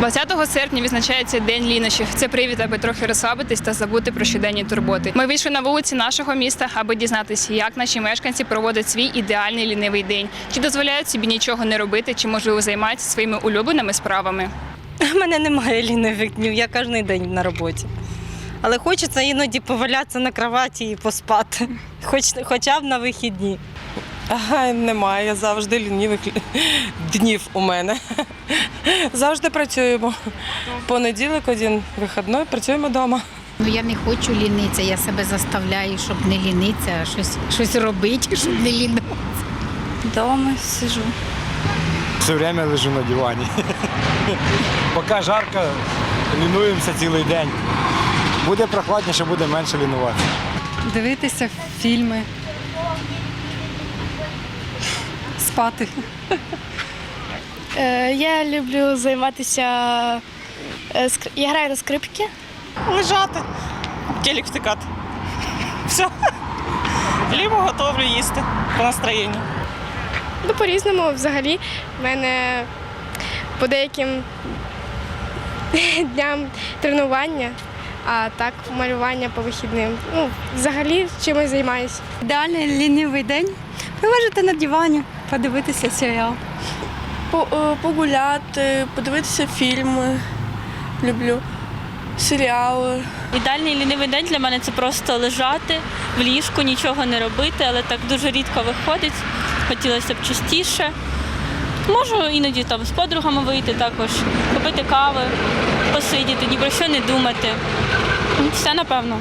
20 серпня відзначається День лінощів. Це привід, аби трохи розслабитись та забути про щоденні турботи. Ми вийшли на вулиці нашого міста, аби дізнатися, як наші мешканці проводять свій ідеальний лінивий день, чи дозволяють собі нічого не робити, чи можливо займаються своїми улюбленими справами. У мене немає лінивих днів, я кожен день на роботі. Але хочеться іноді повалятися на кроваті і поспати, хоч, хоча б на вихідні. Ага, немає завжди лінівих днів у мене. Завжди працюємо. Понеділок, один вихідний, працюємо вдома. Ну я не хочу лінитися, я себе заставляю, щоб не лінитися, а щось, щось робити, щоб не лінитися. Дома сижу. Все время лежу на дивані. Поки жарко, лінуємося цілий день. Буде прохладніше, буде менше лінуватися. Дивитися фільми, спати. Е, я люблю займатися. е, Я граю на скрипці. Лежати, телек втикати. Все. Лібо готовлю їсти по настроєнню. Ну, по-різному взагалі. В мене по деяким дням тренування, а так малювання по вихідним. Ну, взагалі чимось займаюся. Ідеальний лінивий день. Полежати на дивані, подивитися серіал. Е, Погуляти, подивитися фільми. Люблю серіали. Ідеальний лінивий день для мене це просто лежати в ліжку, нічого не робити, але так дуже рідко виходить. Хотілося б частіше. Можу іноді там з подругами вийти також, попити кави, посидіти, ні про що не думати. Все напевно.